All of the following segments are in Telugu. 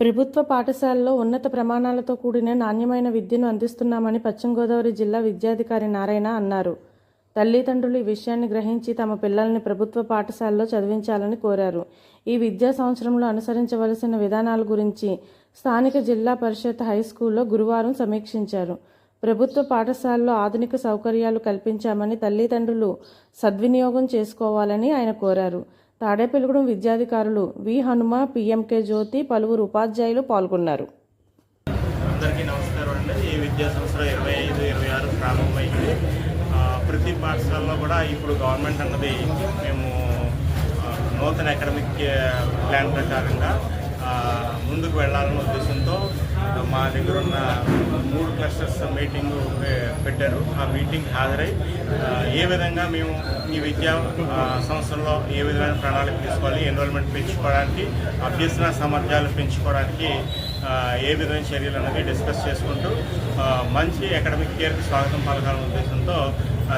ప్రభుత్వ పాఠశాలలో ఉన్నత ప్రమాణాలతో కూడిన నాణ్యమైన విద్యను అందిస్తున్నామని పశ్చిమ గోదావరి జిల్లా విద్యాధికారి నారాయణ అన్నారు. తల్లిదండ్రులు ఈ విషయాన్ని గ్రహించి తమ పిల్లల్ని ప్రభుత్వ పాఠశాలలో చదివించాలని కోరారు. ఈ విద్యా సంవత్సరంలో అనుసరించవలసిన విధానాల గురించి స్థానిక జిల్లా పరిషత్ హై స్కూల్లో గురువారం సమీక్షించారు. ప్రభుత్వ పాఠశాలలో ఆధునిక సౌకర్యాలు కల్పించామని తల్లిదండ్రులు సద్వినియోగం చేసుకోవాలని ఆయన కోరారు. Tadepalligudem విద్యాధికారులు V. Hanuma P M K Jyothi పలువురు ఉపాధ్యాయులు పాల్గొన్నారు. అందరికీ నమస్కారం అండి. ఈ విద్యా సంవత్సరం ఇరవై ఐదు ఇరవై ఆరు ప్రారంభమైంది. ప్రతి పాఠశాలలో కూడా ఇప్పుడు గవర్నమెంట్ అన్నది మేము నూతన అకాడమిక్ ప్లాన్ ప్రకారంగా ముందుకు వెళ్ళాలనే ఉద్దేశంతో మా దగ్గర ఉన్న క్లస్టర్స్ మీటింగ్ పెట్టారు. ఆ మీటింగ్ హాజరై ఏ విధంగా మేము ఈ విద్యా సంవత్సరంలో ఏ విధమైన ప్రణాళిక తీసుకోవాలి ఎన్రోల్మెంట్ పెంచుకోవడానికి అభ్యసన సామర్థ్యాలు పెంచుకోవడానికి ఏ విధమైన చర్యలు అనేది డిస్కస్ చేసుకుంటూ మంచి అకాడమిక్ ఇయర్కి స్వాగతం పలకాలనే ఉద్దేశంతో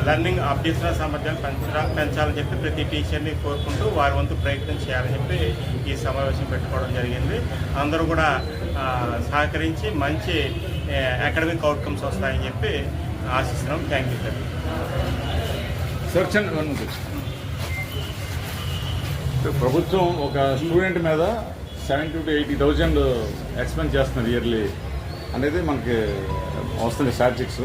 లర్నింగ్ లెర్నింగ్ అభ్యసన సామర్థ్యాలు పెంచడా పెంచాలని చెప్పి ప్రతి టీచర్ని కోరుకుంటూ వారి వంతు ప్రయత్నం చేయాలని చెప్పి ఈ సమావేశం పెట్టుకోవడం జరిగింది. అందరూ కూడా సహకరించి మంచి అకాడమిక్ అవుట్కమ్స్ వస్తాయని చెప్పి ఆశిస్తున్నాం. Thank you sir and one ప్రభుత్వం ఒక స్టూడెంట్ మీద seventy to eighty thousand expend చేస్తున్నారు ఇయర్లీ అనేది మనకి వస్తుంది స్టాటిస్టిక్స్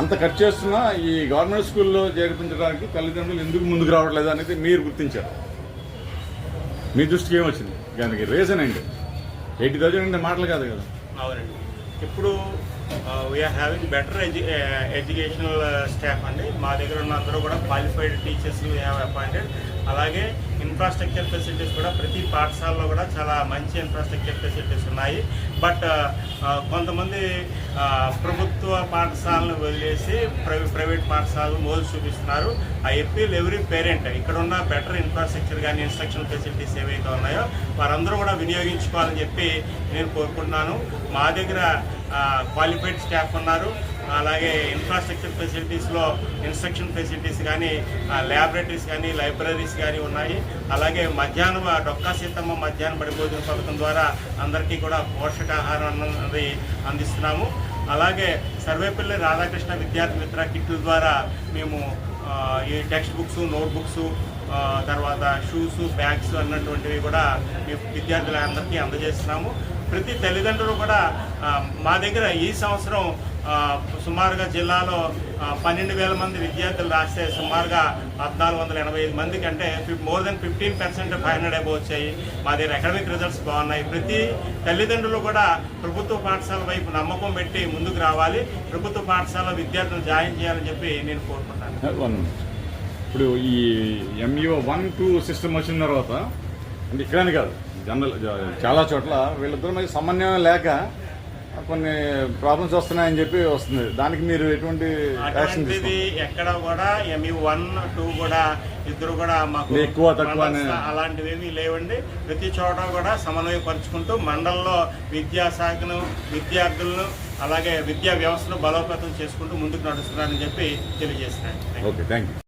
అంత ఖర్చు చేస్తున్నా ఈ గవర్నమెంట్ స్కూల్లో చేర్పించడానికి తల్లిదండ్రులు ఎందుకు ముందుకు రావట్లేదు అనేది మీరు గుర్తించారు. మీ దృష్టికి ఏమొచ్చింది? దానికి రీజన్ ఏంటి? ఎయిటీ థౌజండ్ అంటే మాటలు కాదు కదా. అవునండి. ఇప్పుడు we are having better edu educational staff అండి. మా దగ్గర ఉన్న అందరూ కూడా qualified teachers we have appointed అలాగే ఇన్ఫ్రాస్ట్రక్చర్ ఫెసిలిటీస్ కూడా ప్రతి పాఠశాలలో కూడా చాలా మంచి ఇన్ఫ్రాస్ట్రక్చర్ ఫెసిలిటీస్ ఉన్నాయి. బట్ uh, uh, కొంతమంది uh, ప్రభుత్వ పాఠశాలను వదిలేసి ప్రైవే ప్రైవేట్ పాఠశాలను మోజు చూపిస్తున్నారు. ఐ అప్పీల్ ఎవ్రీ పేరెంట్ ఇక్కడ ఉన్న బెటర్ ఇన్ఫ్రాస్ట్రక్చర్ కానీ ఇన్స్ట్రక్షన్ ఫెసిలిటీస్ ఏవైతే ఉన్నాయో వారందరూ కూడా వినియోగించుకోవాలని చెప్పి నేను కోరుకుంటున్నాను. మా దగ్గర క్వాలిఫైడ్ స్టాఫ్ ఉన్నారు. అలాగే ఇన్ఫ్రాస్ట్రక్చర్ ఫెసిలిటీస్లో ఇన్స్ట్రక్షన్ ఫెసిలిటీస్ కానీ ల్యాబొరేటరీస్ కానీ లైబ్రరీస్ కానీ ఉన్నాయి. అలాగే మధ్యాహ్నం డొక్కా సీతమ్మ మధ్యాహ్నం బడి పథకం ద్వారా అందరికీ కూడా పోషకాహారం అన్నది అందిస్తున్నాము. అలాగే సర్వేపల్లి రాధాకృష్ణ విద్యార్థి మిత్ర కిట్ల ద్వారా మేము ఈ టెక్స్ట్ బుక్స్ నోట్ బుక్స్ తర్వాత షూస్ బ్యాగ్స్ అన్నటువంటివి కూడా మేము విద్యార్థులందరికీ అందజేస్తున్నాము. ప్రతి తల్లిదండ్రులు కూడా మా దగ్గర ఈ సంవత్సరం సుమారుగా జిల్లాలో పన్నెండు వేల మంది విద్యార్థులు రాస్తే సుమారుగా పద్నాలుగు వందల ఎనభై ఐదు మంది కంటే more than fifteen percent five hundred వచ్చాయి. మా దగ్గర అకాడమిక్ రిజల్ట్స్ బాగున్నాయి. ప్రతి తల్లిదండ్రులు కూడా ప్రభుత్వ పాఠశాల వైపు నమ్మకం పెట్టి ముందుకు రావాలి. ప్రభుత్వ పాఠశాల విద్యార్థులు జాయిన్ చేయాలని చెప్పి నేను కోరుకుంటాను. ఇప్పుడు ఈ ఎంఈఓ వన్ టూ సిస్టమ్ వచ్చిన తర్వాత అంటే ఇక్కడని కాదు. జనరల్ చాలా చోట్ల వీళ్ళిద్దరి మధ్య సమన్వయం లేక కొన్ని ప్రాబ్లమ్స్ వస్తున్నాయని చెప్పి వస్తుంది. దానికి మీరు ఎటువంటి యాక్షన్ ఎక్కడ కూడా ఎంఈ వన్ టూ కూడా ఇద్దరు కూడా మాకు ఎక్కువ, తక్కువ అలాంటివి ఏమీ లేవండి. ప్రతి చోట కూడా సమన్వయపరుచుకుంటూ మండలంలో విద్యాశాఖను విద్యార్థులను అలాగే విద్యా వ్యవస్థను బలోపేతం చేసుకుంటూ ముందుకు నడుస్తున్నారని చెప్పి తెలియజేస్తున్నాను. Okay thank you